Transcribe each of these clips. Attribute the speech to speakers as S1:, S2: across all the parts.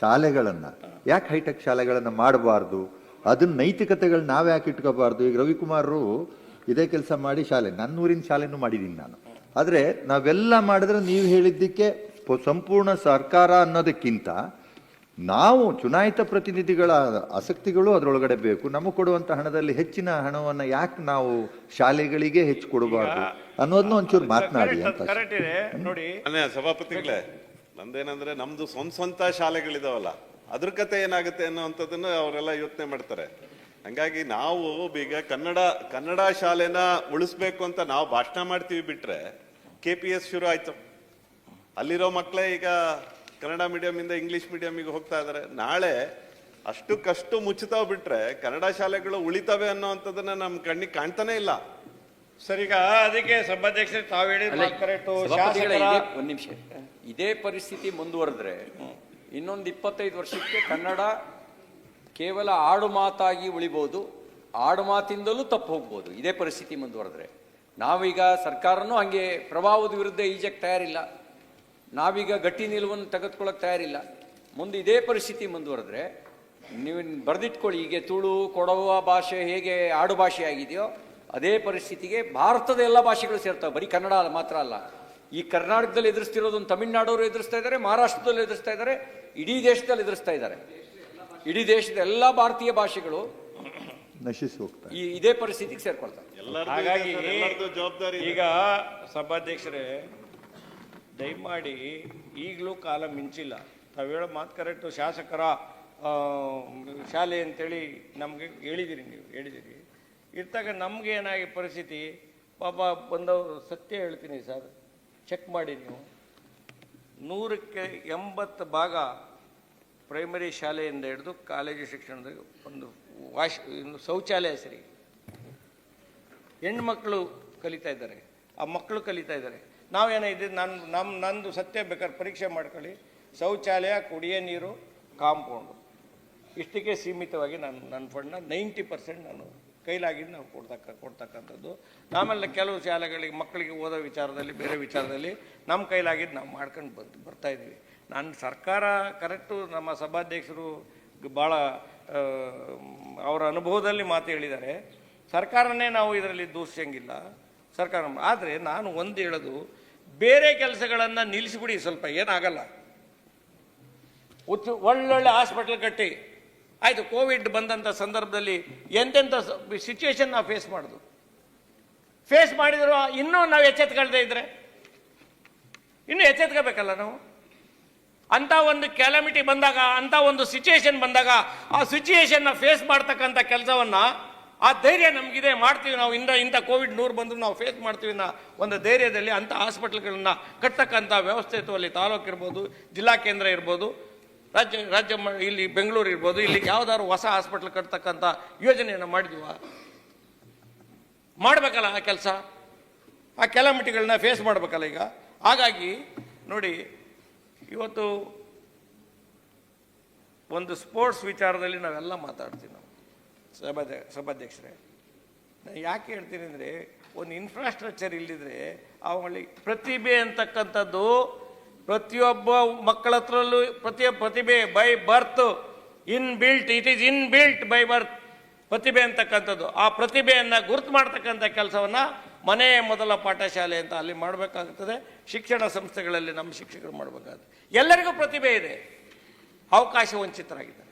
S1: ಶಾಲೆಗಳನ್ನ. ಯಾಕೆ ಹೈಟೆಕ್ ಶಾಲೆಗಳನ್ನು ಮಾಡಬಾರ್ದು? ಅದನ್ನ ನೈತಿಕತೆಗಳು ನಾವು ಯಾಕೆ ಇಟ್ಕೋಬಾರ್ದು? ಈಗ ರವಿಕುಮಾರರು ಇದೇ ಕೆಲಸ ಮಾಡಿ ಶಾಲೆ. ನನ್ನ ಊರಿನ ಶಾಲೆನೂ ಮಾಡಿದ್ದೀನಿ ನಾನು. ಆದರೆ ನಾವೆಲ್ಲ ಮಾಡಿದ್ರೆ ನೀವು ಹೇಳಿದ್ದಕ್ಕೆ ಸಂಪೂರ್ಣ ಸರ್ಕಾರ ಅನ್ನೋದಕ್ಕಿಂತ ನಾವು ಚುನಾಯಿತ ಪ್ರತಿನಿಧಿಗಳ ಆಸಕ್ತಿಗಳು ಅದರೊಳಗಡೆ ಬೇಕು. ನಮಗೆ ಕೊಡುವಂಥ ಹಣದಲ್ಲಿ ಹೆಚ್ಚಿನ ಹಣವನ್ನು ಯಾಕೆ ನಾವು ಶಾಲೆಗಳಿಗೆ ಹೆಚ್ಚು ಕೊಡಬಾರ್ದು? ಅನ್ನೋದನ್ನ ಒಂಚೂರು ಮಾತನಾಡಿ ಅಂತ
S2: ಕರೆಕ್ಟ್ ಇದೆ. ನೋಡಿ.
S3: ಅನ್ಯ ಸಭಾಪತಿಗಳೇ ನಂದೇನಂದ್ರೆ ನಮ್ದು ಸ್ವಂತ ಸ್ವಂತ ಶಾಲೆಗಳಿದಾವಲ್ಲ, ಅದ್ರ ಕತೆ ಏನಾಗುತ್ತೆ ಅನ್ನೋವಂಥದ್ದನ್ನು ಅವರೆಲ್ಲ ಯೋಚನೆ ಮಾಡ್ತಾರೆ. ಹಂಗಾಗಿ ನಾವು ಈಗ ಕನ್ನಡ ಕನ್ನಡ ಶಾಲೆನ ಉಳಿಸ್ಬೇಕು ಅಂತ ನಾವು ಭಾಷಣ ಮಾಡ್ತೀವಿ ಬಿಟ್ರೆ ಕೆ ಪಿ ಎಸ್ ಶುರು ಆಯ್ತು. ಅಲ್ಲಿರೋ ಮಕ್ಕಳೇ ಈಗ ಕನ್ನಡ ಮೀಡಿಯಂ ಇಂದ ಇಂಗ್ಲಿಷ್ ಮೀಡಿಯಂಗೆ ಹೋಗ್ತಾ ಇದಾರೆ. ನಾಳೆ ಅಷ್ಟಕ್ಕಷ್ಟು ಮುಚ್ಚುತ್ತಾ ಬಿಟ್ರೆ ಕನ್ನಡ ಶಾಲೆಗಳು ಉಳಿತವೆ ಅನ್ನೋಂಥದ್ದನ್ನ ನಮ್ಮ ಕಣ್ಣಿಗೆ ಕಾಣ್ತಾನೆ ಇಲ್ಲ.
S2: ಸರ್ ಈಗ ಅದಕ್ಕೆ ಸಭಾಧ್ಯಕ್ಷರು ತಾವು ಹೇಳಿದ್ರೆ ಕರೆಕ್ಟು ಶಾಸಕರ
S4: ಒಂದ್ ನಿಮಿಷ. ಇದೇ ಪರಿಸ್ಥಿತಿ ಮುಂದುವರೆದ್ರೆ ಇನ್ನೊಂದು ಇಪ್ಪತ್ತೈದು ವರ್ಷಕ್ಕೆ ಕನ್ನಡ ಕೇವಲ ಆಡು ಮಾತಾಗಿ ಉಳಿಬಹುದು ಆಡು ಮಾತಿಂದಲೂ ತಪ್ಪು ಹೋಗ್ಬೋದು. ಇದೇ ಪರಿಸ್ಥಿತಿ ಮುಂದುವರೆದ್ರೆ. ನಾವೀಗ ಸರ್ಕಾರನೂ ಹಂಗೆ ಪ್ರಭಾವದ ವಿರುದ್ಧ ಈಜಕ್ಕೆ ತಯಾರಿಲ್ಲ. ನಾವೀಗ ಗಟ್ಟಿ ನಿಲುವನ್ನು ತೆಗೆದುಕೊಳ್ಳೋಕೆ ತಯಾರಿಲ್ಲ. ಮುಂದೆ ಇದೇ ಪರಿಸ್ಥಿತಿ ಮುಂದುವರೆದ್ರೆ ನೀವು ಬರೆದಿಟ್ಕೊಳ್ಳಿ ಹೀಗೆ ತುಳು ಕೊಡವ ಭಾಷೆ ಹೇಗೆ ಆಡು ಭಾಷೆ ಆಗಿದೆಯೋ ಅದೇ ಪರಿಸ್ಥಿತಿಗೆ ಭಾರತದ ಎಲ್ಲ ಭಾಷೆಗಳು ಸೇರ್ತವೆ. ಬರೀ ಕನ್ನಡ ಮಾತ್ರ ಅಲ್ಲ. ಈ ಕರ್ನಾಟಕದಲ್ಲಿ ಎದುರಿಸ್ತಿರೋದನ್ನು ತಮಿಳುನಾಡವರು ಎದುರಿಸ್ತಾ ಇದ್ದಾರೆ ಮಹಾರಾಷ್ಟ್ರದಲ್ಲಿ ಎದುರಿಸ್ತಾ ಇದ್ದಾರೆ ಇಡೀ ದೇಶದಲ್ಲಿ ಎದುರಿಸ್ತಾ ಇದ್ದಾರೆ. ಇಡೀ ದೇಶದ ಎಲ್ಲ ಭಾರತೀಯ ಭಾಷೆಗಳು
S1: ನಶಿಸಿ ಹೋಗ್ತಾರೆ
S4: ಈ ಇದೇ ಪರಿಸ್ಥಿತಿಗೆ ಸೇರ್ಕೊಳ್ತಾರೆ.
S2: ಹಾಗಾಗಿ
S3: ಜವಾಬ್ದಾರಿ
S2: ಈಗ ಸಭಾಧ್ಯಕ್ಷರೇ ದಯಮಾಡಿ ಈಗಲೂ ಕಾಲ ಮಿಂಚಿಲ್ಲ. ತಾವು ಹೇಳೋ ಮಾತು ಕರೆಕ್ಟು ಶಾಸಕರ ಆ, ಶಾಲೆ ಅಂತೇಳಿ ನಮಗೆ ಹೇಳಿದಿರಿ ನೀವು ಹೇಳಿದಿರಿ. ಇರ್ತಾಗ ನಮ್ಗೆ ಏನಾಗಿ ಪರಿಸ್ಥಿತಿ ಪಾಪ ಬಂದವರು ಸತ್ಯ ಹೇಳ್ತೀನಿ ಸರ್ ಚೆಕ್ ಮಾಡಿ ನೀವು. ನೂರಕ್ಕೆ ಎಂಬತ್ತು ಭಾಗ ಪ್ರೈಮರಿ ಶಾಲೆಯಿಂದ ಹಿಡಿದು ಕಾಲೇಜು ಶಿಕ್ಷಣದ ಒಂದು ವಾಶ್ ಶೌಚಾಲಯ ಸರಿ. ಹೆಣ್ಮಕ್ಳು ಕಲಿತಾ ಇದ್ದಾರೆ, ಆ ಮಕ್ಕಳು ಕಲಿತಾ ಇದ್ದಾರೆ. ನಾವೇನೋ ಇದ್ದೀವಿ ನನ್ನ ನಮ್ಮ ನಂದು ಸತ್ಯ ಬೇಕಾದ್ರೆ ಪರೀಕ್ಷೆ ಮಾಡ್ಕೊಳ್ಳಿ. ಶೌಚಾಲಯ, ಕುಡಿಯೋ ನೀರು, ಕಾಂಪೌಂಡು. ಇಷ್ಟಕ್ಕೆ ಸೀಮಿತವಾಗಿ ನಾನು ನನ್ನ ಫಂಡ್ನ ನೈಂಟಿ ಪರ್ಸೆಂಟ್ ನಾನು ಕೈಲಾಗಿದ್ದು ನಾವು ಕೊಡ್ತಕ್ಕ, ಕೊಡ್ತಕ್ಕಂಥದ್ದು. ಆಮೇಲೆ ಕೆಲವು ಶಾಲೆಗಳಿಗೆ ಮಕ್ಕಳಿಗೆ ಓದೋ ವಿಚಾರದಲ್ಲಿ, ಬೇರೆ ವಿಚಾರದಲ್ಲಿ ನಮ್ಮ ಕೈಲಾಗಿದ್ದು ನಾವು ಮಾಡ್ಕೊಂಡು ಬಂದು, ಬರ್ತಾ ಇದ್ದೀವಿ. ನಾನು ಸರ್ಕಾರ ಕರೆಕ್ಟು ನಮ್ಮ ಸಭಾಧ್ಯಕ್ಷರು ಭಾಳ ಅವರ ಅನುಭವದಲ್ಲಿ ಮಾತು ಹೇಳಿದ್ದಾರೆ. ಸರ್ಕಾರನೇ ನಾವು ಇದರಲ್ಲಿ ದೂಷಿಸಂಗಿಲ್ಲ ಸರ್ಕಾರ, ಆದರೆ ನಾನು ಒಂದು ಹೇಳೋದು, ಬೇರೆ ಕೆಲಸಗಳನ್ನು ನಿಲ್ಲಿಸಿಬಿಡಿ, ಸ್ವಲ್ಪ ಏನಾಗಲ್ಲ. ಉಚ್ಚ, ಒಳ್ಳೊಳ್ಳೆ ಹಾಸ್ಪಿಟ್ಲ್ ಕಟ್ಟಿ. ಆಯಿತು, ಕೋವಿಡ್ ಬಂದಂಥ ಸಂದರ್ಭದಲ್ಲಿ ಎಂತೆಂಥ ಸಿಚುವೇಶನ್ ನಾವು ಫೇಸ್ ಮಾಡೋದು? ಫೇಸ್ ಮಾಡಿದ್ರು ಇನ್ನೂ ನಾವು ಎಚ್ಚೆತ್ಕೊಳ್ದೇ ಇದ್ರೆ? ಇನ್ನೂ ಎಚ್ಚೆತ್ಕೋಬೇಕಲ್ಲ ನಾವು? ಅಂತ ಒಂದು ಕ್ಯಾಲಮಿಟಿ ಬಂದಾಗ ಅಂತ ಒಂದು ಸಿಚುಯೇಷನ್ ಬಂದಾಗ ಆ ಸಿಚುಯೇಷನ್ನ ಫೇಸ್ ಮಾಡ್ತಕ್ಕಂಥ ಕೆಲಸವನ್ನ ಆ ಧೈರ್ಯ ನಮಗಿದೆ, ಮಾಡ್ತೀವಿ ನಾವು. ಇಂದ ಇಂಥ ಕೋವಿಡ್ ನೂರು ಬಂದರೂ ನಾವು ಫೇಸ್ ಮಾಡ್ತೀವಿ ಅನ್ನೋ ಒಂದು ಧೈರ್ಯದಲ್ಲಿ ಅಂಥ ಹಾಸ್ಪಿಟ್ಲ್ಗಳನ್ನ ಕಟ್ತಕ್ಕಂಥ ವ್ಯವಸ್ಥೆ ತಾಲೂಕು ಇರ್ಬೋದು, ಜಿಲ್ಲಾ ಕೇಂದ್ರ ಇರ್ಬೋದು ರಾಜ್ಯ ರಾಜ್ಯ ಇಲ್ಲಿ ಬೆಂಗಳೂರು ಇರ್ಬೋದು, ಇಲ್ಲಿ ಯಾವ್ದಾದ್ರು ಹೊಸ ಹಾಸ್ಪಿಟ್ಲ್ ಕಟ್ತಕ್ಕಂಥ ಯೋಜನೆಯನ್ನು ಮಾಡಿದೀವ? ಮಾಡಬೇಕಲ್ಲ ಆ ಕೆಲಸ? ಆ ಕೆಲಾಮಿಟಿಗಳನ್ನ ಫೇಸ್ ಮಾಡಬೇಕಲ್ಲ ಈಗ? ಹಾಗಾಗಿ, ನೋಡಿ, ಇವತ್ತು ಒಂದು ಸ್ಪೋರ್ಟ್ಸ್ ವಿಚಾರದಲ್ಲಿ ನಾವೆಲ್ಲ ಮಾತಾಡ್ತೀವಿ ನಾವು ಸಭಾಧ್ಯ ಸಭಾಧ್ಯಕ್ಷರೇ. ನಾನು ಯಾಕೆ ಹೇಳ್ತೀನಿ ಅಂದರೆ, ಒಂದು ಇನ್ಫ್ರಾಸ್ಟ್ರಕ್ಚರ್ ಇಲ್ಲಿದ್ರೆ ಅವಳಿ ಪ್ರತಿಭೆ ಅಂತಕ್ಕಂಥದ್ದು ಪ್ರತಿಯೊಬ್ಬ ಮಕ್ಕಳ ಹತ್ರಲ್ಲೂ ಪ್ರತಿಭೆ by birth inbuilt it is inbuilt by birth ಪ್ರತಿಭೆ ಅಂತಕ್ಕಂಥದ್ದು. ಆ ಪ್ರತಿಭೆಯನ್ನು ಗುರುತು ಮಾಡ್ತಕ್ಕಂಥ ಕೆಲಸವನ್ನು ಮನೆಯ ಮೊದಲ ಪಾಠಶಾಲೆ ಅಂತ ಅಲ್ಲಿ ಮಾಡಬೇಕಾಗ್ತದೆ. ಶಿಕ್ಷಣ ಸಂಸ್ಥೆಗಳಲ್ಲಿ ನಮ್ಮ ಶಿಕ್ಷಕರು ಮಾಡಬೇಕಾಗುತ್ತೆ. ಎಲ್ಲರಿಗೂ ಪ್ರತಿಭೆ ಇದೆ. ಅವಕಾಶ ವಂಚಿತರಾಗಿದ್ದಾರೆ.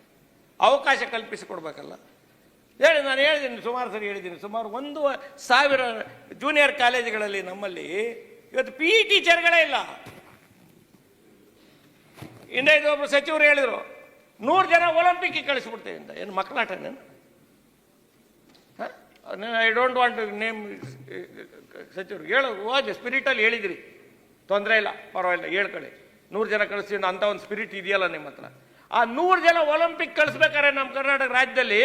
S2: ಅವಕಾಶ ಕಲ್ಪಿಸಿಕೊಡ್ಬೇಕಲ್ಲ. ಹೇಳಿ, ನಾನು ಹೇಳಿದ್ದೀನಿ, ಸುಮಾರು ಸರಿ ಹೇಳಿದ್ದೀನಿ. ಸುಮಾರು ಒಂದು ಸಾವಿರ ಜೂನಿಯರ್ ಕಾಲೇಜುಗಳಲ್ಲಿ ನಮ್ಮಲ್ಲಿ ಇವತ್ತು ಪಿ ಇ ಟೀಚರ್ಗಳೇ ಇಲ್ಲ. ಹಿಂದೆ ಇದು ಒಬ್ರು ಸಚಿವರು ಹೇಳಿದರು, ನೂರು ಜನ ಒಲಿಂಪಿಕ್ಗೆ ಕಳಿಸ್ಬಿಡ್ತೇವೆ ಅಂತ ಏನು ಮಕ್ಕಳಾಟನೇನು ಐ ಡೋಂಟ್ ವಾಂಟ್ ನೇಮ್ ಸಚಿವರು ಹೇಳು, ಓದಿ ಸ್ಪಿರಿಟಲ್ಲಿ ಹೇಳಿದಿರಿ. ತೊಂದರೆ ಇಲ್ಲ, ಪರವಾಗಿಲ್ಲ, ಹೇಳ್ಕೊಳ್ಳಿ. ನೂರು ಜನ ಕಳಿಸ್ತೀನಿ ಅಂತ ಒಂದು ಸ್ಪಿರಿಟ್ ಇದೆಯಲ್ಲ ನಿಮ್ಮ ಹತ್ರ. ಆ ನೂರು ಜನ ಒಲಿಂಪಿಕ್ ಕಳಿಸ್ಬೇಕಾದ್ರೆ ನಮ್ಮ ಕರ್ನಾಟಕ ರಾಜ್ಯದಲ್ಲಿ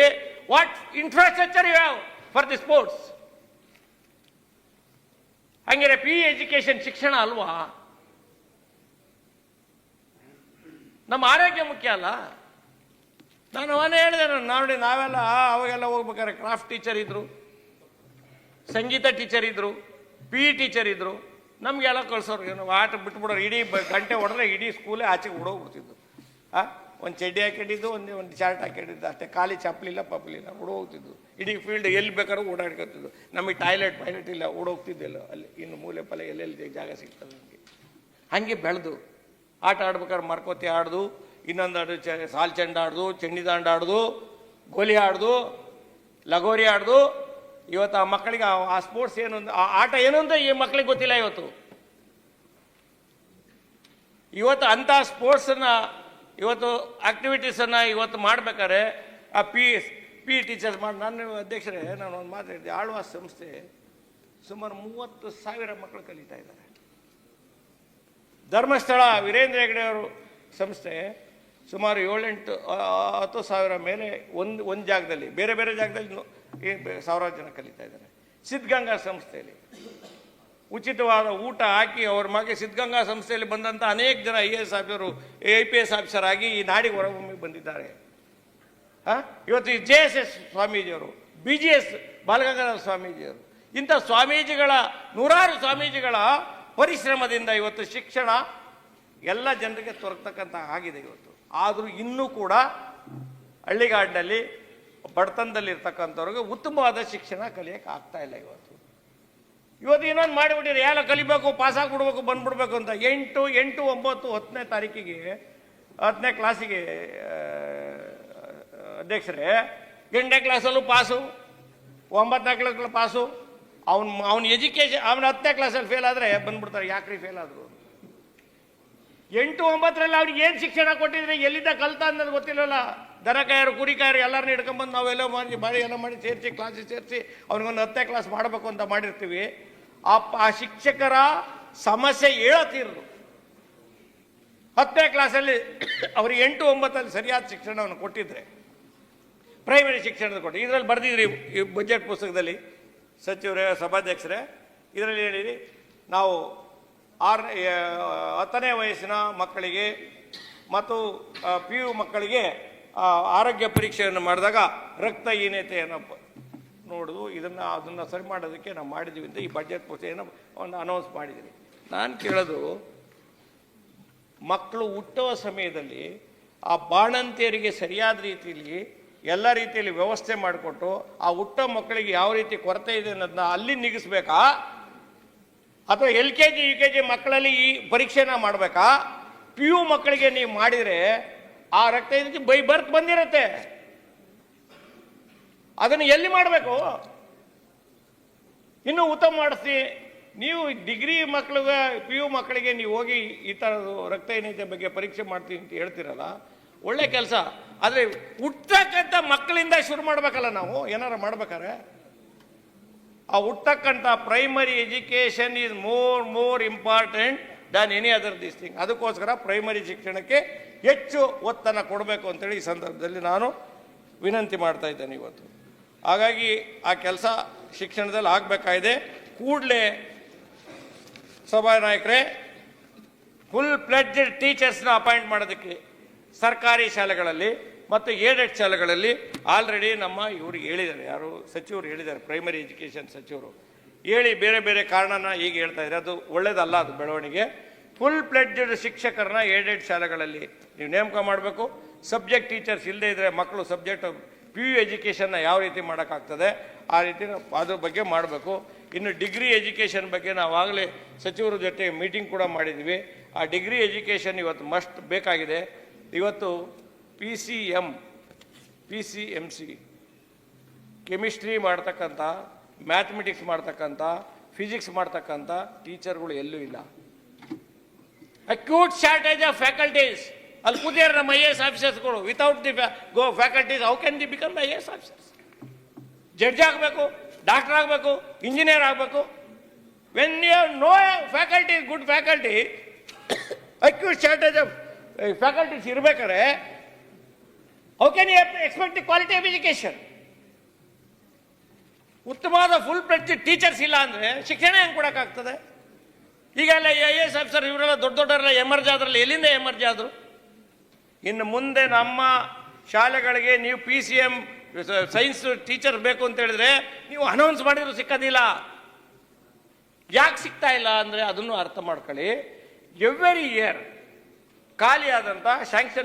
S2: what infrastructure you have for the sports ಹಂಗಾರೆ ಪಿ ಎಜುಕೇಶನ್ ಶಿಕ್ಷಣ ಅಲ್ವಾ? ನಮ್ಮ ಆರೋಗ್ಯ ಮುಖ್ಯ ಅಲ್ಲ? ನಾನು ಅವನೇ ಹೇಳಿದೆ ನಾನು ನೋಡಿ ನಾವೆಲ್ಲ ಅವಾಗೆಲ್ಲ ಹೋಗ್ಬೇಕಾದ್ರೆ ಕ್ರಾಫ್ಟ್ ಟೀಚರ್ ಇದ್ರು, ಸಂಗೀತ ಟೀಚರ್ ಇದ್ರು ಪಿ ಇ ಟೀಚರ್ ಇದ್ರು, ನಮಗೆಲ್ಲ ಕಳ್ಸೋರು ಏನು ಆಟ ಬಿಟ್ಬಿಡೋರು, ಇಡೀ ಗಂಟೆ ಹೊಡೆದ್ರೆ ಇಡೀ ಸ್ಕೂಲೇ ಆಚೆಗೆ ಹುಡೋಗ್ಬಿಡ್ತಿದ್ರು ಆ, ಒಂದು ಚಡ್ಡಿ ಹಾಕೊಂಡಿದ್ದು, ಒಂದು ಒಂದು ಶರ್ಟ್ ಹಾಕೊಂಡಿದ್ದು, ಅಷ್ಟೇ, ಖಾಲಿ ಚಪ್ಪಲಿಲ್ಲ, ಪಪ್ಪಲಿಲ್ಲ, ಓಡೋಗ್ತಿದ್ದು. ಇಡೀ ಫೀಲ್ಡ್ ಎಲ್ಲಿ ಬೇಕಾದ್ರೂ ಓಡಾಡ್ಕೊತಿದ್ದು. ನಮಗೆ ಟಾಯ್ಲೆಟ್ ಪೈಲೆಟ್ ಇಲ್ಲ, ಓಡೋಗ್ತಿದ್ದಿಲ್ಲ ಅಲ್ಲಿ. ಇನ್ನು ಮೂಲೆ ಪಲೆ ಎಲ್ಲೆಲ್ಲಿ ಜಾಗ ಸಿಗ್ತದೆ ನಮಗೆ. ಹಾಗೆ ಬೆಳೆದು. ಆಟ ಆಡ್ಬೇಕಾದ್ರೆ ಮರ್ಕೋತಿ ಆಡ್ದು, ಇನ್ನೊಂದು ಆಡು ಚ, ಸಾಲ್ ಚೆಂಡ ಆಡ್ದು ಚೆಂಡಿದಾಂಡು ಆಡ್ದು, ಗೋಲಿ ಆಡ್ದು, ಲಗೋರಿ ಆಡ್ದು, ಇವತ್ತು ಆ ಮಕ್ಕಳಿಗೆ ಆ- ಸ್ಪೋರ್ಟ್ಸ್ ಏನು ಆ ಆಟ ಏನು ಅಂತ ಈ ಮಕ್ಕಳಿಗೆ ಗೊತ್ತಿಲ್ಲ ಇವತ್ತು. ಇವತ್ತು ಅಂಥ ಸ್ಪೋರ್ಟ್ಸನ್ನು, ಇವತ್ತು ಆಕ್ಟಿವಿಟೀಸನ್ನು ಇವತ್ತು ಮಾಡ್ಬೇಕಾದ್ರೆ, ಆ ಪಿ ಪಿ ಟೀಚರ್ಸ್ ಮಾಡಿ ನನ್ನ ಅಧ್ಯಕ್ಷರೇ ನಾನು ಒಂದು ಮಾತಾಡಿದ್ದೆ, ಆಳ್ವಾಸ್ ಸಂಸ್ಥೆ ಸುಮಾರು ಮೂವತ್ತು ಸಾವಿರ ಮಕ್ಕಳು ಕಲಿತಾ ಇದ್ದಾರೆ. ಧರ್ಮಸ್ಥಳ ವೀರೇಂದ್ರ ಹೆಗ್ಡೆಯವರು ಸಂಸ್ಥೆ ಸುಮಾರು ಏಳೆಂಟು ಹತ್ತು ಸಾವಿರ ಮೇಲೆ ಒಂದು ಒಂದು ಜಾಗದಲ್ಲಿ, ಬೇರೆ ಬೇರೆ ಜಾಗದಲ್ಲಿ ಸಾವಿರಾರು ಜನ ಕಲಿತಾ ಇದ್ದಾರೆ. ಸಿದ್ಧಗಂಗಾ ಸಂಸ್ಥೆಯಲ್ಲಿ. ಉಚಿತವಾದ ಊಟ ಹಾಕಿ ಅವ್ರ ಮಗೆ ಸಿದ್ಧಗಂಗಾ ಸಂಸ್ಥೆಯಲ್ಲಿ ಬಂದಂಥ ಅನೇಕ ಜನ I A S officer, I P S officer ಆಗಿ ಈ ನಾಡಿಗೆ ಹೊರಭೂಮಿಗೆ ಬಂದಿದ್ದಾರೆ. ಹಾಂ? ಇವತ್ತು ಈ ಜೆ ಎಸ್ ಎಸ್ ಸ್ವಾಮೀಜಿಯವರು, ಬಿ ಜಿ ಎಸ್ ಬಾಲಗಂಗಾಧರ ಸ್ವಾಮೀಜಿಯವರು, ಇಂಥ ಸ್ವಾಮೀಜಿಗಳ ನೂರಾರು ಸ್ವಾಮೀಜಿಗಳ ಪರಿಶ್ರಮದಿಂದ ಇವತ್ತು ಶಿಕ್ಷಣ ಎಲ್ಲ ಜನರಿಗೆ ತೊರಕ್ತಕ್ಕಂಥ ಆಗಿದೆ ಇವತ್ತು. ಆದರೂ ಇನ್ನೂ ಕೂಡ ಹಳ್ಳಿಗಾಡಿನಲ್ಲಿ, ಬಡತನದಲ್ಲಿರ್ತಕ್ಕಂಥವ್ರಿಗೆ ಉತ್ತಮವಾದ ಶಿಕ್ಷಣ ಕಲಿಯೋಕೆ ಆಗ್ತಾ ಇಲ್ಲ ಇವತ್ತು. ಇವತ್ತು ಇನ್ನೊಂದು ಮಾಡಿಬಿಟ್ಟಿರಿ ಎಲ್ಲ ಕಲಿಬೇಕು, ಪಾಸ್ ಆಗಿಬಿಡ್ಬೇಕು, ಬಂದ್ಬಿಡ್ಬೇಕು ಅಂತ. ಎಂಟು ಎಂಟು, ಒಂಬತ್ತು, ಹತ್ತನೇ ತಾರೀಕಿಗೆ, ಹತ್ತನೇ ಕ್ಲಾಸಿಗೆ ಅಧ್ಯಕ್ಷರೇ, ಎಂಟನೇ ಕ್ಲಾಸಲ್ಲೂ ಪಾಸು, ಒಂಬತ್ತನೇ ಕ್ಲಾಸ್ ಪಾಸು ಅವ್ನು, ಅವ್ನ ಎಜುಕೇಶನ್ ಅವನ ಹತ್ತನೇ ಕ್ಲಾಸಲ್ಲಿ ಫೇಲ್ ಆದರೆ ಬಂದ್ಬಿಡ್ತಾರೆ. ಯಾಕ್ರಿ ಫೇಲ್ ಆದರು? ಎಂಟು ಒಂಬತ್ತರಲ್ಲಿ ಅವ್ರಿಗೆ ಏನು ಶಿಕ್ಷಣ ಕೊಟ್ಟಿದ್ರೆ? ಎಲ್ಲಿದ್ದ ಕಲ್ತ ಅನ್ನೋದು ಗೊತ್ತಿಲ್ಲಲ್ಲ. ದನ ಕಾಯರು ಕುರಿ ಕಾಯರು ಎಲ್ಲರನ್ನ ಹಿಡ್ಕೊಂಬಂದು ನಾವೆಲ್ಲ ಮಾಡಿ ಮಾಡಿ, ಎಲ್ಲ ಮಾಡಿ ಸೇರಿಸಿ ಕ್ಲಾಸಿಗೆ ಸೇರಿಸಿ ಅವ್ನಿಗೊಂದು ಹತ್ತನೇ ಕ್ಲಾಸ್ ಮಾಡಬೇಕು ಅಂತ ಮಾಡಿರ್ತೀವಿ. ಆ ಆ ಶಿಕ್ಷಕರ ಸಮಸ್ಯೆ ಹೇಳತ್ತೀರದು ಹತ್ತನೇ ಕ್ಲಾಸಲ್ಲಿ ಅವ್ರಿಗೆ ಎಂಟು ಒಂಬತ್ತಲ್ಲಿ ಸರಿಯಾದ ಶಿಕ್ಷಣವನ್ನು ಕೊಟ್ಟಿದ್ರೆ. ಪ್ರೈಮರಿ ಶಿಕ್ಷಣದ ಕೊಟ್ಟು. ಇದರಲ್ಲಿ ಬರೆದಿದ್ರಿ ಈ ಬಜೆಟ್ ಪುಸ್ತಕದಲ್ಲಿ. ಸಚಿವರೇ, ಸಭಾಧ್ಯಕ್ಷರೇ, ಇದರಲ್ಲಿ ಹೇಳಿರಿ, ನಾವು ಆರ್ ಹತ್ತನೇ ವಯಸ್ಸಿನ ಮಕ್ಕಳಿಗೆ ಮತ್ತು ಪಿ ಯು ಮಕ್ಕಳಿಗೆ ಆರೋಗ್ಯ ಪರೀಕ್ಷೆಯನ್ನು ಮಾಡಿದಾಗ ರಕ್ತಹೀನತೆಯನ್ನು ಪ- ನೋಡುದು, ಇದನ್ನು, ಅದನ್ನು ಸರಿ ಮಾಡೋದಕ್ಕೆ ನಾವು ಮಾಡಿದ್ದೀವಿ ಅಂತ ಈ ಬಜೆಟ್ ಪುಸ್ತಕವನ್ನು ಒಂದು ಅನೌನ್ಸ್ ಮಾಡಿದ್ದೀನಿ ನಾನು ಕೇಳೋದು, ಮಕ್ಕಳು ಹುಟ್ಟುವ ಸಮಯದಲ್ಲಿ ಆ ಬಾಣಂತಿಯರಿಗೆ ಸರಿಯಾದ ರೀತಿಯಲ್ಲಿ ಎಲ್ಲ ರೀತಿಯಲ್ಲಿ ವ್ಯವಸ್ಥೆ ಮಾಡಿಕೊಟ್ಟು ಆ ಹುಟ್ಟ ಮಕ್ಕಳಿಗೆ ಯಾವ ರೀತಿ ಕೊರತೆ ಇದೆ ಅನ್ನೋದನ್ನ ಅಲ್ಲಿ ನಿಗಿಸ್ಬೇಕಾ? ಅಥವಾ L K G, U K G ಮಕ್ಕಳಲ್ಲಿ ಈ ಪರೀಕ್ಷೆನ ಮಾಡಬೇಕಾ? ಪಿ ಯು ಮಕ್ಕಳಿಗೆ ನೀವು ಮಾಡಿದರೆ ಆ ರಕ್ತ ಇದಕ್ಕೆ ಬೈ ಬರ್ತ್ ಬಂದಿರತ್ತೆ. ಅದನ್ನು ಎಲ್ಲಿ ಮಾಡಬೇಕು? ಇನ್ನೂ ಉತ್ತಮ ಮಾಡಿಸಿ, ನೀವು ಡಿಗ್ರಿ ಮಕ್ಕಳಿಗೆ ಪಿ ಯು ಮಕ್ಕಳಿಗೆ ನೀವು ಹೋಗಿ ಈ ಥರದ್ದು ರಕ್ತಹೀನತೆ ಬಗ್ಗೆ ಪರೀಕ್ಷೆ ಮಾಡ್ತೀನಿ ಅಂತ ಹೇಳ್ತೀರಲ್ಲ, ಒಳ್ಳೆ ಕೆಲಸ. ಆದರೆ ಹುಟ್ಟಕ್ಕಂಥ ಮಕ್ಕಳಿಂದ ಶುರು ಮಾಡ್ಬೇಕಲ್ಲ ನಾವು? ಏನಾರ ಮಾಡ್ಬೇಕಾರೆ ಆ ಹುಟ್ಟಕ್ಕಂಥ primary education is more more important than any other this thing ಅದಕ್ಕೋಸ್ಕರ ಪ್ರೈಮರಿ ಶಿಕ್ಷಣಕ್ಕೆ ಹೆಚ್ಚು ಒತ್ತನ್ನು ಕೊಡಬೇಕು ಅಂತೇಳಿ ಈ ಸಂದರ್ಭದಲ್ಲಿ ನಾನು ವಿನಂತಿ ಮಾಡ್ತಾ ಇದ್ದೇನೆ ಇವತ್ತು. ಹಾಗಾಗಿ ಆ ಕೆಲಸ ಶಿಕ್ಷಣದಲ್ಲಿ ಆಗಬೇಕಾಗಿದೆ. ಕೂಡಲೇ ಸಭಾನಾಯಕರೇ ಫುಲ್ ಪ್ಲೆಡ್ಜೆಡ್ ಟೀಚರ್ಸ್ನ ಅಪಾಯಿಂಟ್ ಮಾಡೋದಕ್ಕೆ ಸರ್ಕಾರಿ ಶಾಲೆಗಳಲ್ಲಿ ಮತ್ತು ಏಡೆಡ್ ಶಾಲೆಗಳಲ್ಲಿ ಆಲ್ರೆಡಿ ನಮ್ಮ ಇವರು ಹೇಳಿದ್ದಾರೆ. ಯಾರು? ಸಚಿವರು ಹೇಳಿದ್ದಾರೆ ಪ್ರೈಮರಿ ಎಜುಕೇಷನ್ ಸಚಿವರು. ಹೇಳಿ ಬೇರೆ ಬೇರೆ ಕಾರಣನ ಈಗ ಹೇಳ್ತಾ ಇದ್ದಾರೆ. ಅದು ಒಳ್ಳೇದಲ್ಲ, ಅದು ಬೆಳವಣಿಗೆ. ಫುಲ್ ಪ್ಲೆಡ್ಜೆಡ್ ಶಿಕ್ಷಕರನ್ನ ಏಡೆಡ್ ಶಾಲೆಗಳಲ್ಲಿ ನೀವು ನೇಮಕ ಮಾಡಬೇಕು. ಸಬ್ಜೆಕ್ಟ್ ಟೀಚರ್ಸ್ ಇಲ್ಲದೇ ಇದ್ದರೆ ಮಕ್ಕಳು ಸಬ್ಜೆಕ್ಟ್ ಪಿ ಯು ಎಜುಕೇಷನ್ನ ಯಾವ ರೀತಿ ಮಾಡೋಕ್ಕಾಗ್ತದೆ, ಆ ರೀತಿ ಅದ್ರ ಬಗ್ಗೆ ಮಾಡಬೇಕು. ಇನ್ನು ಡಿಗ್ರಿ ಎಜುಕೇಷನ್ ಬಗ್ಗೆ ನಾವಾಗಲೇ ಸಚಿವರ ಜೊತೆ ಮೀಟಿಂಗ್ ಕೂಡ ಮಾಡಿದ್ವಿ. ಆ ಡಿಗ್ರಿ ಎಜುಕೇಷನ್ ಇವತ್ತು ಮಸ್ಟ್ ಬೇಕಾಗಿದೆ. ಇವತ್ತು P C M P C M C chemistry ಮಾಡ್ತಕ್ಕಂಥ ಮ್ಯಾಥಮೆಟಿಕ್ಸ್ ಮಾಡ್ತಕ್ಕಂಥ ಫಿಸಿಕ್ಸ್ ಮಾಡ್ತಕ್ಕಂಥ ಟೀಚರ್ಗಳು ಎಲ್ಲೂ ಇಲ್ಲ. ಅಕ್ಯೂಟ್ ಶಾರ್ಟೇಜ್ ಆಫ್ ಫ್ಯಾಕಲ್ಟೀಸ್ ಅಲ್ಲಿ ಕೂತಿದ್ದಾರೆ ನಮ್ಮ I A S ಆಫೀಸರ್ಸ್ಗಳು without the go faculties how can the become I A S officers judge ಆಗಬೇಕು ಡಾಕ್ಟರ್ ಆಗಬೇಕು ಇಂಜಿನಿಯರ್ ಆಗಬೇಕು. When you know faculty good faculty acute shortage of faculties ಇರಬೇಕಾದ್ರೆ how can you expect quality of education ಉತ್ತಮವಾದ full pledge teachers ಇಲ್ಲ ಅಂದರೆ ಶಿಕ್ಷಣ ಹೆಂಗೆ ಕೊಡೋಕ್ಕಾಗ್ತದೆ ಈಗೆಲ್ಲ ಐ ಎ ಎಸ್ ಆಫೀಸರ್ ಇವರೆಲ್ಲ ದೊಡ್ಡ ದೊಡ್ಡವರೆಲ್ಲ ಎಮರ್ಜ್ ಆದ್ರಲ್ಲ ಎಲ್ಲಿಂದ ಎಮರ್ಜ್ ಆದರು? ಇನ್ನು ಮುಂದೆ ನಮ್ಮ ಶಾಲೆಗಳಿಗೆ ನೀವು P C M science teacher ಬೇಕು ಅಂತ ಹೇಳಿದ್ರೆ ನೀವು ಅನೌನ್ಸ್ ಮಾಡಿದ್ರು ಸಿಕ್ಕೋದಿಲ್ಲ. ಯಾಕೆ ಸಿಗ್ತಾ ಇಲ್ಲ ಅಂದರೆ ಅದನ್ನು ಅರ್ಥ ಮಾಡ್ಕೊಳ್ಳಿ. ಎವ್ರಿ ಇಯರ್ ಖಾಲಿ ಆದಂಥ ಶಾಂಕ್ಷನ್